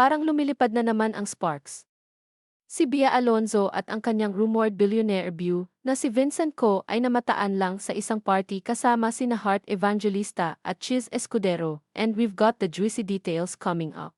Parang lumilipad na naman ang sparks. Si Bia Alonzo at ang kanyang rumored billionaire view na si Vincent Co ay namataan lang sa isang party kasama sina Heart Evangelista at Chiz Escudero, and we've got the juicy details coming up.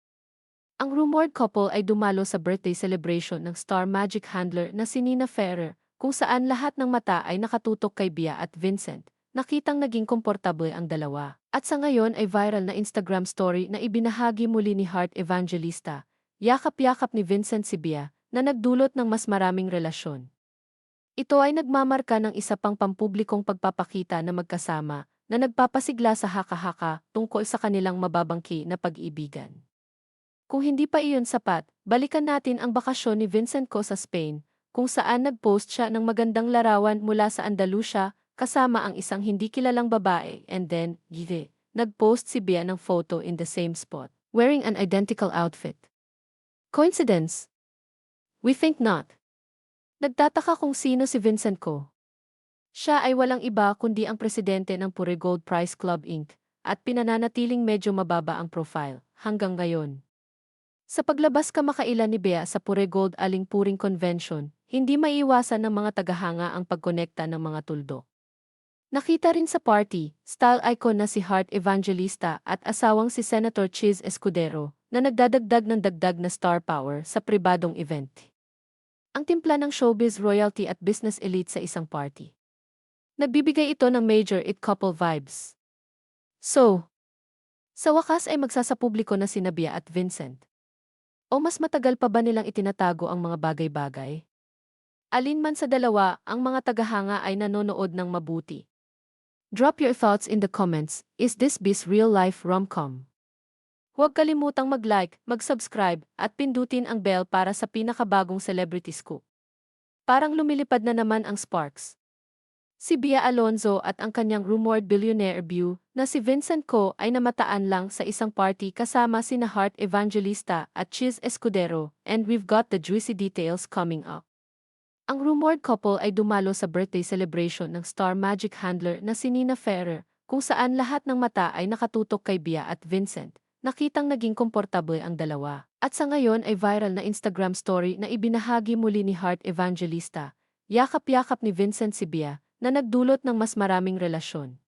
Ang rumored couple ay dumalo sa birthday celebration ng star magic handler na si Nina Ferrer, kung saan lahat ng mata ay nakatutok kay Bia at Vincent. Nakitang naging komportable ang dalawa. At sa ngayon ay viral na Instagram story na ibinahagi muli ni Heart Evangelista. Yakap-yakap ni Vincent si Bia, na nagdulot ng mas maraming relasyon. Ito ay nagmamarka ng isa pang pampublikong pagpapakita na magkasama na nagpapasigla sa haka-haka tungkol sa kanilang mababangki na pag-ibigan. Kung hindi pa iyon sapat, balikan natin ang bakasyon ni Vincent Co sa Spain, kung saan nag-post siya ng magandang larawan mula sa Andalusia kasama ang isang hindi kilalang babae and then, gide, nag-post si Bia ng photo in the same spot, wearing an identical outfit. Coincidence? We think not. Nagtataka kung sino si Vincent Co. Siya ay walang iba kundi ang presidente ng Pure Gold Prize Club Inc. at pinananatiling medyo mababa ang profile hanggang ngayon. Sa paglabas kamakailan ni Bea sa Pure Gold Aling Puring Convention, hindi maiiwasan ng mga tagahanga ang pagkonekta ng mga tuldo. Nakita rin sa party, style icon na si Heart Evangelista at asawang si Senator Chiz Escudero na nagdadagdag ng dagdag na star power sa pribadong event. Ang timpla ng showbiz royalty at business elite sa isang party. Nagbibigay ito ng major it couple vibes. So, sa wakas ay magsasapubliko na si Nabia at Vincent. O mas matagal pa ba nilang itinatago ang mga bagay-bagay? Alin man sa dalawa, ang mga tagahanga ay nanonood ng mabuti. Drop your thoughts in the comments, is this bis real life rom-com? Huwag kalimutang mag-like, mag-subscribe, at pindutin ang bell para sa pinakabagong celebrity scoop. Parang lumilipad na naman ang sparks. Si Bia Alonzo at ang kanyang rumored billionaire view na si Vincent Co ay namataan lang sa isang party kasama sina Heart Evangelista at Chiz Escudero, and we've got the juicy details coming up. Ang rumored couple ay dumalo sa birthday celebration ng star magic handler na si Nina Ferrer, kung saan lahat ng mata ay nakatutok kay Bia at Vincent nakitang naging komportable ang dalawa. At sa ngayon ay viral na Instagram story na ibinahagi muli ni Heart Evangelista, yakap-yakap ni Vincent Sibia, na nagdulot ng mas maraming relasyon.